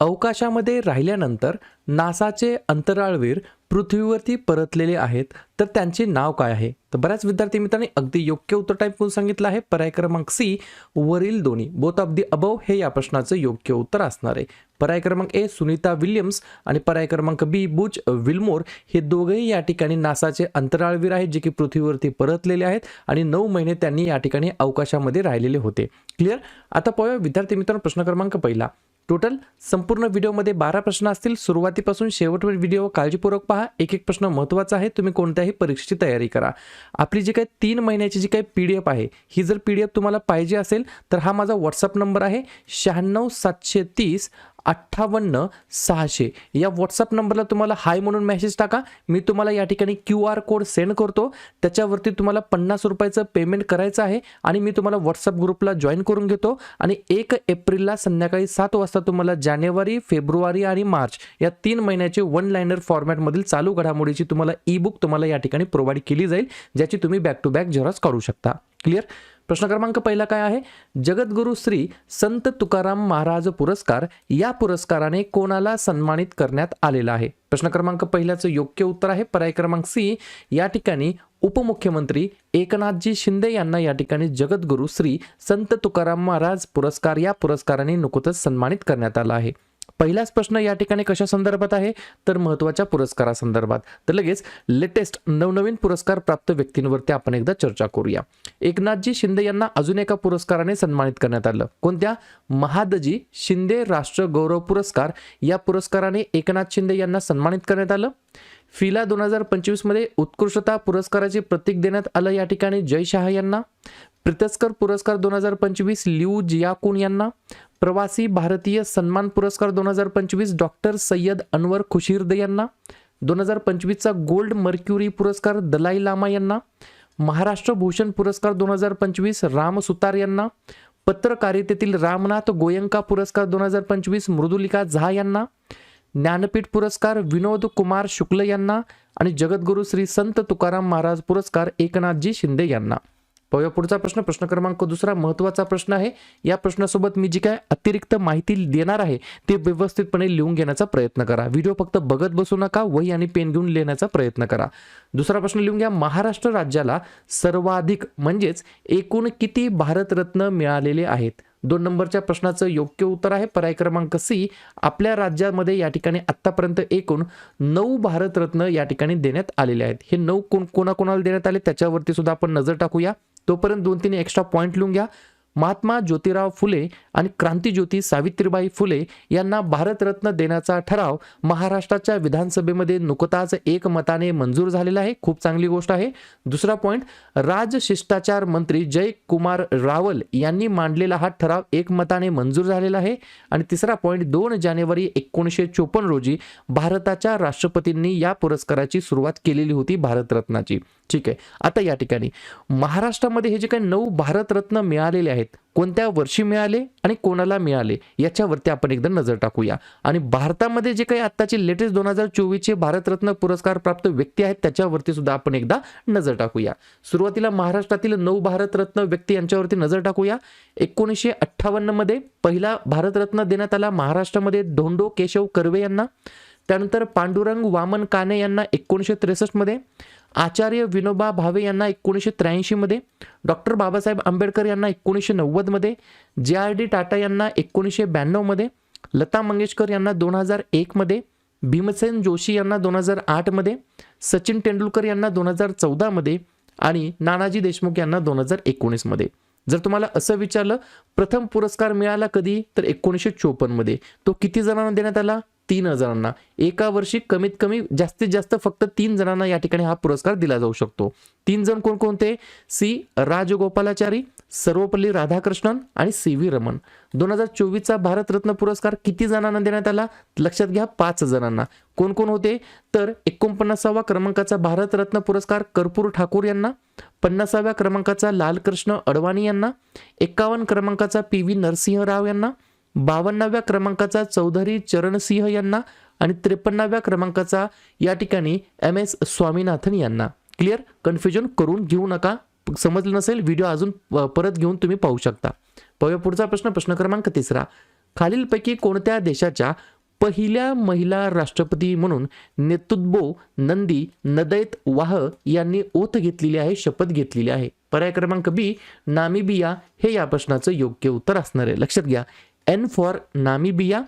अवकाशामध्ये राहिल्यानंतर नासाचे अंतराळवीर पृथ्वीवरती परतलेले आहेत. तर त्यांचे नाव काय आहे? तर बऱ्याच विद्यार्थी मित्रांनी अगदी योग्य उत्तर टाईप करून सांगितलं आहे. पर्याय क्रमांक सी वरील दोन्ही. बोथ ऑफ दी अबव हे या प्रश्नाचं योग्य उत्तर असणार आहे. पर्याय क्रमांक ए सुनीता विल्यम्स आणि पर्याय क्रमांक बी बुच विल्मोर. हे दोघेही या ठिकाणी नासाचे अंतराळवीर आहेत जे की पृथ्वीवरती परतलेले आहेत आणि नऊ महिने त्यांनी या ठिकाणी अवकाशामध्ये राहिलेले होते. क्लिअर आता पाहूया विद्यार्थी मित्रांनो प्रश्न क्रमांक पहिला. टोटल संपूर्ण व्हिडिओमध्ये बारा प्रश्न असतील. सुरुवातीपासून शेवटवर व्हिडिओ काळजीपूर्वक पहा. एक एक प्रश्न महत्त्वाचा आहे. तुम्ही कोणत्याही परीक्षेची तयारी करा. आपली जी काही तीन महिन्याची जी काही पी डी एफ आहे ही जर पी डी एफ तुम्हाला पाहिजे असेल तर हा माझा व्हॉट्सअप नंबर आहे. शहाण्णव सातशे तीस अठ्ठावन्न सहाशे. या व्हॉट्सअप नंबरला तुम्हाला हाय म्हणून मेसेज टाका. मी तुम्हाला या ठिकाणी क्यू आर कोड सेंड करतो. त्याच्यावरती तुम्हाला पन्नास रुपयाचं पेमेंट करायचं आहे आणि मी तुम्हाला व्हॉट्सअप ग्रुपला जॉईन करून घेतो. आणि एक एप्रिलला संध्याकाळी सात वाजता तुम्हाला जानेवारी फेब्रुवारी आणि मार्च या तीन महिन्याचे वन लाईनर फॉर्मॅटमधील चालू घडामोडीची तुम्हाला ई बुक तुम्हाला या ठिकाणी प्रोव्हाइड केली जाईल ज्याची तुम्ही बॅक टू बॅक झेरॉक्स काढू शकता. क्लिअर प्रश्न क्रमांक पहिला काय आहे? जगद्गुरु श्री संत तुकाराम महाराज पुरस्कार या पुरस्काराने कोणाला सन्मानित करण्यात आलेला आहे? प्रश्न क्रमांक पहिल्याचं योग्य उत्तर आहे. पर्याय क्रमांक सी या ठिकाणी उपमुख्यमंत्री एकनाथजी शिंदे यांना या ठिकाणी जगद्गुरु श्री संत तुकाराम महाराज पुरस्कार या पुरस्काराने नुकतच सन्मानित करण्यात आला आहे. पहिलाच प्रश्न या ठिकाणी कशा संदर्भात आहे? तर महत्त्वाच्या पुरस्कारासंदर्भात. तर लगेच लेटेस्ट नवनवीन पुरस्कार प्राप्त व्यक्तींवरती आपण एकदा चर्चा करूया. एकनाथजी शिंदे यांना अजून एका पुरस्काराने सन्मानित करण्यात आलं. कोणत्या? महादजी शिंदे राष्ट्र गौरव पुरस्कार. या पुरस्काराने एकनाथ शिंदे यांना सन्मानित करण्यात आलं. फिला दोन हजार पंचवीसमध्ये उत्कृष्टता पुरस्काराचे प्रतीक देण्यात आलं या ठिकाणी जय शहा यांना. प्रितस्कर पुरस्कार दोन हजार पंचवीस लिऊ जियाकुन यांना. प्रवासी भारतीय सन्मान पुरस्कार दोन हजार पंचवीस डॉक्टर सय्यद अनवर खुशीर्द यांना दोन हजार पंचवीसचा गोल्ड मर्क्युरी पुरस्कार दलाई लामा यांना महाराष्ट्र भूषण पुरस्कार दोन हजार पंचवीस राम सुतार यांना पत्रकारितेतील रामनाथ गोयंका पुरस्कार दोन हजार पंचवीस मृदुलिका झा यांना ज्ञानपीठ पुरस्कार विनोद कुमार शुक्ल यांना आणि जगद्गुरू श्री संत तुकाराम महाराज पुरस्कार एकनाथजी शिंदे यांना. पाहूया पुढचा प्रश्न. प्रश्न क्रमांक दुसरा महत्त्वाचा प्रश्न आहे. या प्रश्नासोबत मी जी काय अतिरिक्त माहिती देणार आहे ते व्यवस्थितपणे लिहून घेण्याचा प्रयत्न करा. व्हिडिओ फक्त बघत बसू नका वही आणि पेन घेऊन लिहिण्याचा प्रयत्न करा. दुसरा प्रश्न लिहून घ्या. महाराष्ट्र राज्याला सर्वाधिक म्हणजेच एकूण किती भारतरत्न मिळालेले आहेत? दोन नंबरच्या प्रश्नाचं योग्य उत्तर आहे. पर्याय क्रमांक सी आपल्या राज्यामध्ये या ठिकाणी आत्तापर्यंत एकूण नऊ भारतरत्न या ठिकाणी देण्यात आलेले आहेत. हे नऊ कोण कोणाकोणाला देण्यात आले? त्याच्यावरती सुद्धा आपण नजर टाकूया. तोपर्यंत दोन तीन एक्स्ट्रा पॉईंट लिहून घ्या. महात्मा ज्योतिराव फुले आणि क्रांतीज्योती सावित्रीबाई फुले यांना भारतरत्न देण्याचा ठराव महाराष्ट्राच्या विधानसभेमध्ये नुकताच एकमताने मंजूर झालेला आहे. खूप चांगली गोष्ट आहे. दुसरा पॉईंट राजशिष्टाचार मंत्री जयकुमार रावल यांनी मांडलेला हा ठराव एकमताने मंजूर झालेला आहे. आणि तिसरा पॉईंट दोन जानेवारी एकोणीसशे चोपन्न रोजी भारताच्या राष्ट्रपतींनी या पुरस्काराची सुरुवात केलेली होती भारतरत्नाची. ठीक आहे. आता या ठिकाणी. महाराष्ट्रामध्ये हे जे काही नऊ भारतरत्न मिळालेले आहेत कोणत्या वर्षी मिळाले आणि कोणाला मिळाले याच्यावरती आपण एकदा नजर टाकूया. आणि भारतामध्ये जे काही आत्ताचे लेटेस्ट दोन हजार चोवीसचे भारतरत्न पुरस्कार प्राप्त व्यक्ती आहेत त्याच्यावरती सुद्धा आपण एकदा नजर टाकूया. सुरुवातीला महाराष्ट्रातील नऊ भारतरत्न व्यक्ती यांच्यावरती नजर टाकूया. एकोणीसशे अठ्ठावन्नमध्ये पहिला भारतरत्न देण्यात आला महाराष्ट्रामध्ये धोंडो केशव कर्वे यांना. त्यानंतर पांडुरंग वामन काने यांना एकोणीसशे त्रेसष्टमध्ये. आचार्य विनोबा भावे यांना एकोणीसशे त्र्याऐंशीमध्ये डॉक्टर बाबासाहेब आंबेडकर यांना एकोणीसशे नव्वदमध्ये जे आर डी टाटा यांना एकोणीसशे ब्याण्णवमध्ये लता मंगेशकर यांना दोन हजार एकमध्ये भीमसेन जोशी यांना दोन हजार आठमध्ये सचिन तेंडुलकर यांना दोन हजार चौदामध्ये आणि नानाजी देशमुख यांना दोन हजार एकोणीसमध्ये जर तुम्हाला असं विचारलं प्रथम पुरस्कार मिळाला कधी? तर एकोणीसशे चोपन्नमध्ये तो किती जणांना देण्यात आला? तीन जणांना. एका वर्षी कमीत कमी जास्तीत जास्त फक्त तीन जणांना या ठिकाणी हा पुरस्कार दिला जाऊ शकतो. तीन जण कोणकोणते? सी. राजगोपालाचारी सर्वपल्ली राधाकृष्णन आणि सी. व्ही. रमन. दोन हजार चोवीसचा भारतरत्न पुरस्कार किती जणांना देण्यात आला? लक्षात घ्या पाच जणांना. कोण कोण होते? तर एकोणपन्नासावा क्रमांकाचा भारतरत्न पुरस्कार कर्पूर ठाकूर यांना पन्नासाव्या क्रमांकाचा लालकृष्ण अडवाणी यांना एकावन्न क्रमांकाचा पी. व्ही. नरसिंह राव यांना बावन्नाव्या क्रमांकाचा चौधरी चरणसिंह यांना आणि त्रेपन्नाव्या क्रमांकाचा या ठिकाणी एम एस स्वामीनाथन यांना. क्लिअर कन्फ्युजन करून घेऊ नका. समजलं नसेल व्हिडिओ अजून परत घेऊन तुम्ही पाहू शकता. पाहूया पुढचा प्रश्न प्रश्न क्रमांक तिसरा. खालीलपैकी कोणत्या देशाच्या पहिल्या महिला राष्ट्रपती म्हणून नेतृत्वो नंदी नदैत वाह यांनी ओथ घेतलेली आहे शपथ घेतलेली आहे? पर्याय क्रमांक बी नामिबिया. हे या प्रश्नाचं योग्य उत्तर असणार आहे. लक्षात घ्या. N for Namibia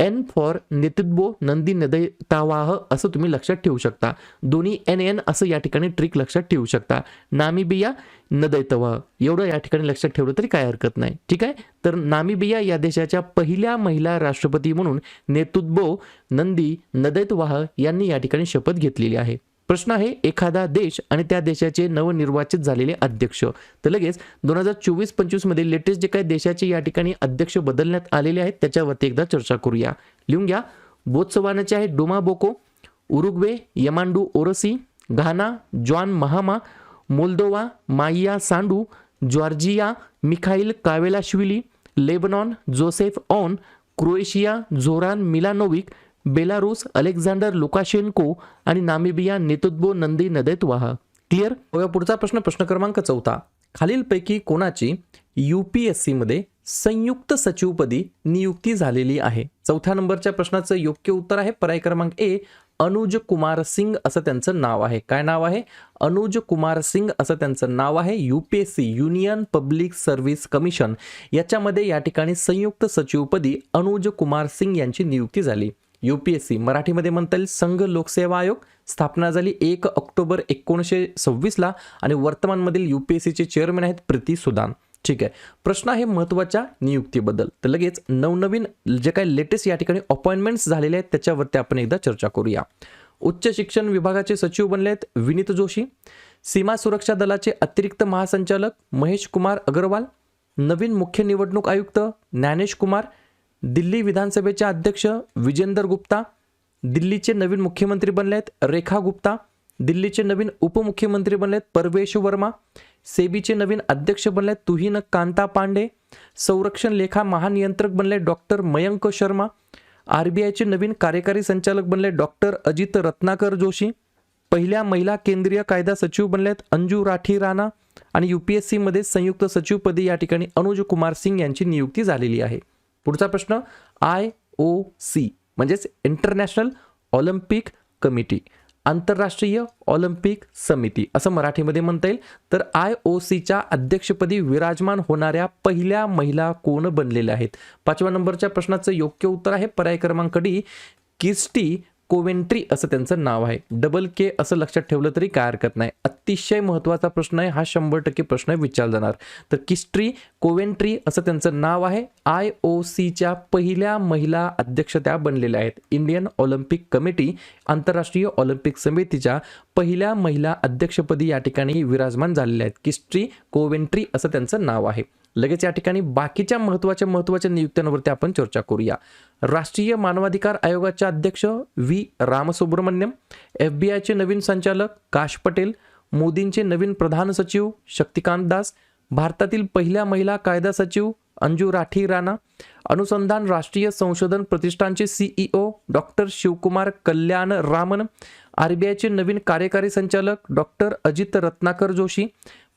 N for Netumbo Nandi Ndaitwah असं तुम्ही लक्षात ठेवू शकता. दोन्ही एन एन असं या ठिकाणी ट्रिक लक्षात ठेवू शकता. नामिबिया नदैतवाह एवढं या ठिकाणी लक्षात ठेवलं तरी काय हरकत नाही. ठीक आहे? तर नामिबिया या देशाच्या पहिल्या महिला राष्ट्रपती म्हणून नेतृत्वो नंदी नदैतवाह यांनी या ठिकाणी शपथ घेतलेली आहे. प्रश्न आहे एखादा देश आणि त्या देशाचे नवनिर्वाचित झालेले अध्यक्ष. तर लगेच दोन हजार चोवीस पंचवीसमध्ये लेटेस्ट जे काही देशाचे या ठिकाणी अध्यक्ष बदलण्यात आलेले आहेत त्याच्यावरती एकदा चर्चा करूया. लिहून घ्या. बोत्सवानाचे आहे Duma Boko Uruguay Yamandu Orsi Ghana John Mahama Moldova Maia Sandu Georgia Mikheil Kavelashvili Lebanon Joseph Aoun Croatia Zoran Milanovic Belarus Alexander Lukashenko आणि Namibia Netumbo Nandi Ndaitwah. Clear पुढचा प्रश्न प्रश्न क्रमांक चौथा. खालीलपैकी कोणाची यू पी एस सीमध्ये संयुक्त सचिवपदी नियुक्ती झालेली आहे? चौथ्या नंबरच्या प्रश्नाचं योग्य उत्तर आहे पर्याय क्रमांक ए अनुज कुमार सिंग असं त्यांचं नाव आहे. काय नाव आहे? अनुज कुमार सिंग असं त्यांचं नाव आहे. U P S C Union Public Service Commission याच्यामध्ये या ठिकाणी संयुक्त सचिवपदी अनुज कुमार सिंग यांची नियुक्ती झाली. यू पी एस सी मराठीमध्ये म्हणता येईल संघ लोकसेवा आयोग स्थापना झाली एक ऑक्टोबर एकोणीसशे सव्वीसला आणि वर्तमानमधील यू पी एस सीचे चेअरमॅन आहेत प्रीती सुदान. ठीक आहे. प्रश्न आहे महत्त्वाच्या नियुक्तीबद्दल. तर लगेच नवनवीन जे काही लेटेस्ट या ठिकाणी अपॉइंटमेंट्स झालेले आहेत त्याच्यावरती आपण एकदा चर्चा करूया. उच्च शिक्षण विभागाचे सचिव बनले आहेत विनीत जोशी. सीमा सुरक्षा दलाचे अतिरिक्त महासंचालक महेश कुमार अग्रवाल. नवीन मुख्य निवडणूक आयुक्त ज्ञानेश कुमार. दिल्ली विधानसभेचे अध्यक्ष विजेंदर गुप्ता दिल्लीचे नवीन मुख्यमंत्री बनले आहेत रेखा गुप्ता दिल्लीचे नवीन उपमुख्यमंत्री बनले आहेत परवेश वर्मा सेबीचे नवीन अध्यक्ष बनले आहेत तुहिन कांता पांडे संरक्षण लेखा महानियंत्रक बनले doctor Mayank Sharma R B आयचे नवीन कार्यकारी संचालक बनले डॉक्टर अजित रत्नाकर जोशी पहिल्या महिला केंद्रीय कायदा सचिव बनल्यात अंजू राठी राणा आणि यू पी एस सीमध्ये संयुक्त सचिवपदी या ठिकाणी अनुज कुमार सिंग यांची नियुक्ती झालेली आहे. पुढचा प्रश्न आय ओ सी म्हणजेच इंटरनॅशनल ऑलिम्पिक कमिटी आंतरराष्ट्रीय ऑलिम्पिक समिती असं मराठीमध्ये म्हणता येईल. तर आय ओ सीच्या अध्यक्षपदी विराजमान होणाऱ्या पहिल्या महिला कोण बनलेल्या आहेत? पाचव्या नंबरच्या प्रश्नाचं योग्य उत्तर आहे. पर्याय क्रमांक डी किस्टी कोवेंट्री असं त्यांचं नाव आहे. डबल के असं लक्षात ठेवलं तरी काय हरकत नाही. अतिशय महत्त्वाचा प्रश्न आहे हा शंभर टक्के प्रश्न विचारला जाणार. तर किस्ट्री कोवेंट्री असं त्यांचं नाव आहे. आय ओ सीच्या पहिल्या महिला अध्यक्ष त्या बनलेल्या आहेत. इंडियन ऑलिम्पिक कमिटी आंतरराष्ट्रीय ऑलिम्पिक समितीच्या पहिल्या महिला अध्यक्षपदी या ठिकाणी विराजमान झालेल्या आहेत. किस्ट्री कोवेंट्री असं त्यांचं नाव आहे. लगेच या ठिकाणी बाकीच्या महत्त्वाच्या महत्त्वाच्या नियुक्त्यांवरती आपण चर्चा करूया. राष्ट्रीय मानवाधिकार आयोगाचे अध्यक्ष व्ही. रामसुब्रमण्यम एफ बी आयचे नवीन संचालक काश पटेल मोदींचे नवीन प्रधान सचिव शक्तिकांत दास भारतातील पहिल्या महिला कायदा सचिव अंजू राठी राणा अनुसंधान राष्ट्रीय संशोधन प्रतिष्ठानचे CEO doctor Shivkumar Kalyan Raman R B आयचे नवीन कार्यकारी संचालक डॉक्टर अजित रत्नाकर जोशी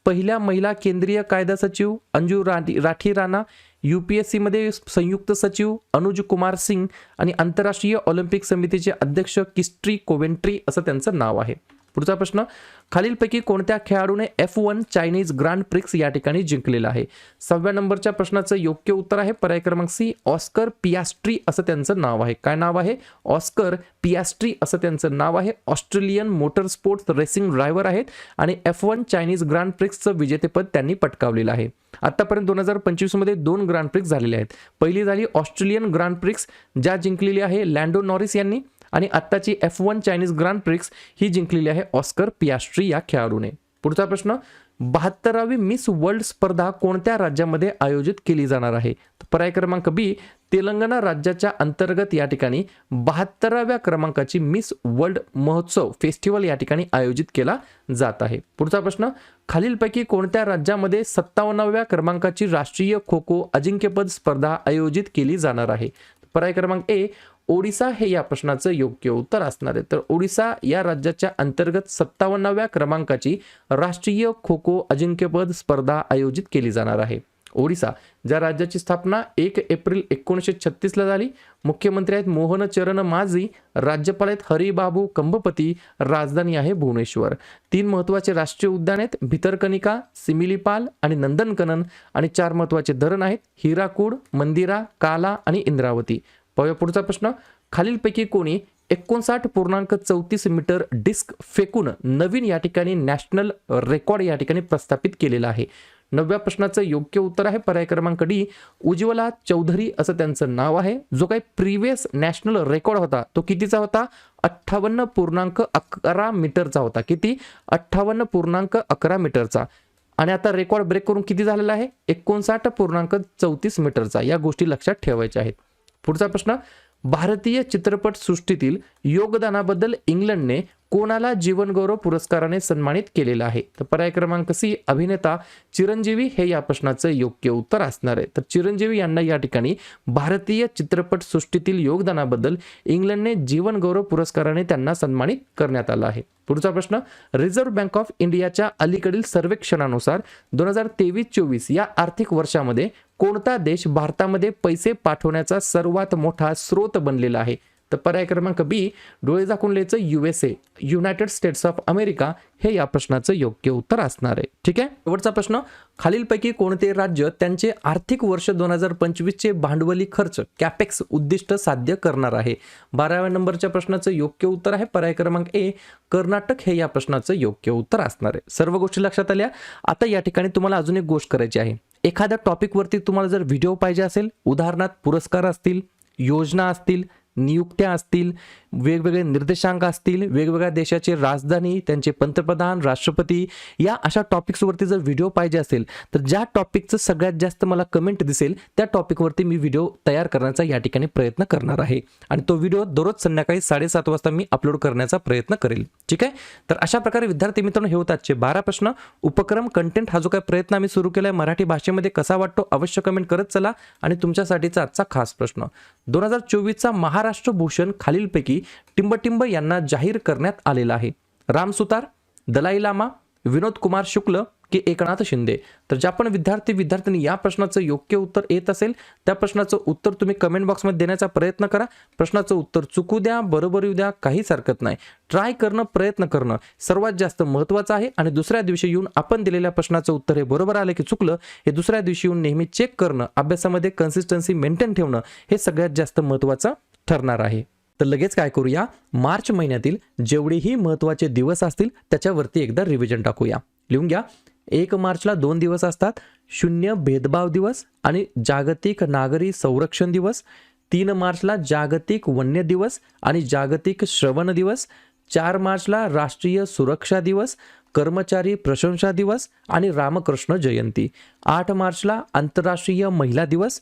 पहिल्या महिला केंद्रीय कायदा सचिव Anju Rathi Rathi Rana U P S सीमध्ये संयुक्त सचिव अनुज कुमार सिंग आणि आंतरराष्ट्रीय ऑलिम्पिक समितीचे अध्यक्ष किस्ट्री कोवेंट्री असं त्यांचं नाव आहे. पुढचा प्रश्न खालीलपैकी कोणत्या खेळाडूने F one Chinese Grand Prix या ठिकाणी जिंकलेलं आहे? सहाव्या नंबरच्या प्रश्नाचं योग्य उत्तर आहे पर्याय क्रमांक सी ऑस्कर पियास्ट्री असं त्यांचं नाव आहे. काय नाव आहे? ऑस्कर पियास्ट्री असं त्यांचं नाव आहे. Australian motor sports racing driver आहेत आणि एफ वन चायनीज ग्रँड प्रिक्सचं विजेतेपद त्यांनी पटकावलेलं आहे. आतापर्यंत दोन हजार पंचवीसमध्ये दोन ग्रँड प्रिक्स झालेले आहेत. पहिली झाली ऑस्ट्रेलियन ग्रँड प्रिक्स ज्या जिंकलेली आहे लँडो नॉरिस यांनी. आणि आत्ताची F one Chinese Grand Prix ही जिंकलेली आहे ऑस्कर पियास्ट्री या खेळाडूने. पुढचा प्रश्न बहात्तरावी मिस वर्ल्ड स्पर्धा कोणत्या राज्यामध्ये आयोजित केली जाणार आहे? पर्याय क्रमांक बी तेलंगणा राज्याच्या अंतर्गत या ठिकाणी बहात्तराव्या क्रमांकाची मिस वर्ल्ड महोत्सव फेस्टिवल या ठिकाणी आयोजित केला जात आहे. पुढचा प्रश्न खालीलपैकी कोणत्या राज्यामध्ये सत्तावन्नाव्या क्रमांकाची राष्ट्रीय खो खो अजिंक्यपद स्पर्धा आयोजित केली जाणार आहे? पर्याय क्रमांक ए ओडिसा हे या प्रश्नाचं योग्य उत्तर असणार आहे. तर ओडिसा या राज्याच्या अंतर्गत सत्तावन्नाव्या क्रमांकाची राष्ट्रीय खो खो अजिंक्यपद स्पर्धा आयोजित केली जाणार आहे. ओडिसा ज्या राज्याची स्थापना एक एप्रिल एकोणीसशे छत्तीसला झाली मुख्यमंत्री आहेत मोहन चरण माझी राज्यपाल आहेत हरिबाबू कंबपती राजधानी आहे भुवनेश्वर. तीन महत्त्वाचे राष्ट्रीय उद्यान आहेत भितरकनिका सिमिलीपाल आणि नंदनकनन. आणि चार महत्त्वाचे धरण आहेत हिराकूड मंदिरा काला आणि इंद्रावती. पाहूया पुढचा प्रश्न. खालीलपैकी कोणी एकोणसाठ पूर्णांक चौतीस मीटर डिस्क फेकून नवीन या ठिकाणी नॅशनल रेकॉर्ड या ठिकाणी प्रस्थापित केलेला आहे. नवव्या प्रश्नाचं योग्य उत्तर आहे पर्याय क्रमांक डी उज्ज्वला चौधरी असं त्यांचं नाव आहे. जो काही प्रिव्हियस नॅशनल रेकॉर्ड होता तो कितीचा होता? अठ्ठावन्न पूर्णांक अकरा मीटरचा होता. किती? अठ्ठावन्न पूर्णांक अकरा मीटरचा. आणि आता रेकॉर्ड ब्रेक करून किती झालेला आहे? एकोणसाठ पूर्णांक चौतीस मीटरचा. या गोष्टी लक्षात ठेवायच्या आहेत. पुढचा प्रश्न भारतीय चित्रपट सृष्टीतील योगदानाबद्दल इंग्लंडने कोणाला जीवनगौरव पुरस्काराने सन्मानित केलेलं आहे? तर पर्याय क्रमांक सी अभिनेता चिरंजीवी हे या प्रश्नाचं योग्य उत्तर असणार आहे. तर चिरंजीवी यांना या ठिकाणी भारतीय चित्रपट सृष्टीतील योगदानाबद्दल इंग्लंडने जीवनगौरव पुरस्काराने त्यांना सन्मानित करण्यात आलं आहे. पुढचा प्रश्न रिझर्व्ह बँक ऑफ इंडियाच्या अलीकडील सर्वेक्षणानुसार दोन हजार तेवीस चोवीस या आर्थिक वर्षामध्ये कोणता देश भारतामध्ये पैसे पाठवण्याचा सर्वात मोठा स्रोत बनलेला आहे? तर पर्याय क्रमांक बी डोळे झाकून लिहायचं U S A United States of America हे या प्रश्नाचं योग्य उत्तर असणार आहे. ठीक आहे? शेवटचा प्रश्न खालीलपैकी कोणते राज्य त्यांचे आर्थिक वर्ष दोन हजार पंचवीसचे भांडवली खर्च कॅपेक्स उद्दिष्ट साध्य करणार आहे? बाराव्या नंबरच्या प्रश्नाचं योग्य उत्तर आहे. पर्याय क्रमांक ए कर्नाटक हे या प्रश्नाचं योग्य उत्तर असणार आहे. सर्व गोष्टी लक्षात आल्या? आता या ठिकाणी तुम्हाला अजून एक गोष्ट करायची आहे. एखाद्या टॉपिकवरती तुम्हाला जर व्हिडिओ पाहिजे असेल उदाहरणार्थ पुरस्कार असतील योजना असतील नियुक्त्या असतील वेगवेगळे निर्देशांक असतील वेगवेगळ्या देशाचे राजधानी त्यांचे पंतप्रधान राष्ट्रपती या अशा टॉपिक्सवरती जर व्हिडिओ पाहिजे असेल तर ज्या टॉपिकचं सगळ्यात जास्त मला कमेंट दिसेल त्या टॉपिकवरती मी व्हिडिओ तयार करण्याचा या ठिकाणी प्रयत्न करणार आहे. आणि तो व्हिडिओ दररोज संध्याकाळी साडेसात वाजता मी अपलोड करण्याचा प्रयत्न करेल. ठीक आहे? तर अशा प्रकारे विद्यार्थी मित्रांनो हे होतातचे बारा प्रश्न. उपक्रम कंटेंट हा जो काही प्रयत्न आम्ही सुरू केला आहे मराठी भाषेमध्ये कसा वाटतो अवश्य कमेंट करत चला. आणि तुमच्यासाठीचा आजचा खास प्रश्न. दोन हजार चोवीसचा महाराष्ट्र भूषण खालीलपैकी टिंबटिंब यांना जाहीर करण्यात आलेला आहे. राम सुतार दलाई लामा विनोद कुमार शुक्ल की एकनाथ शिंदे. तर ज्या पण विद्यार्थी विद्यार्थ्यांनी या प्रश्नाचं योग्य उत्तर येत असेल त्या प्रश्नाचं उत्तर तुम्ही कमेंट बॉक्समध्ये देण्याचा प्रयत्न करा. प्रश्नाचं उत्तर चुकू द्या बरोबर येऊ द्या काहीच हरकत नाही. ट्राय करणं प्रयत्न करणं सर्वात जास्त महत्त्वाचं आहे आणि दुसऱ्या दिवशी येऊन आपण दिलेल्या प्रश्नाचं उत्तर हे बरोबर आलं की चुकलं हे दुसऱ्या दिवशी येऊन नेहमी चेक करणं अभ्यासामध्ये कन्सिस्टन्सी मेंटेन ठेवणं हे सगळ्यात जास्त महत्त्वाचं ठरणार आहे. तर लगेच काय करूया? मार्च महिन्यातील जेवढेही महत्त्वाचे दिवस असतील त्याच्यावरती एकदा रिव्हिजन टाकूया. लिहून घ्या. एक मार्चला दोन दिवस असतात. शून्य भेदभाव दिवस आणि जागतिक नागरी संरक्षण दिवस. तीन मार्चला जागतिक वन्य दिवस आणि जागतिक श्रवण दिवस. चार मार्चला राष्ट्रीय सुरक्षा दिवस कर्मचारी प्रशंसा दिवस आणि रामकृष्ण जयंती. आठ मार्चला आंतरराष्ट्रीय महिला दिवस.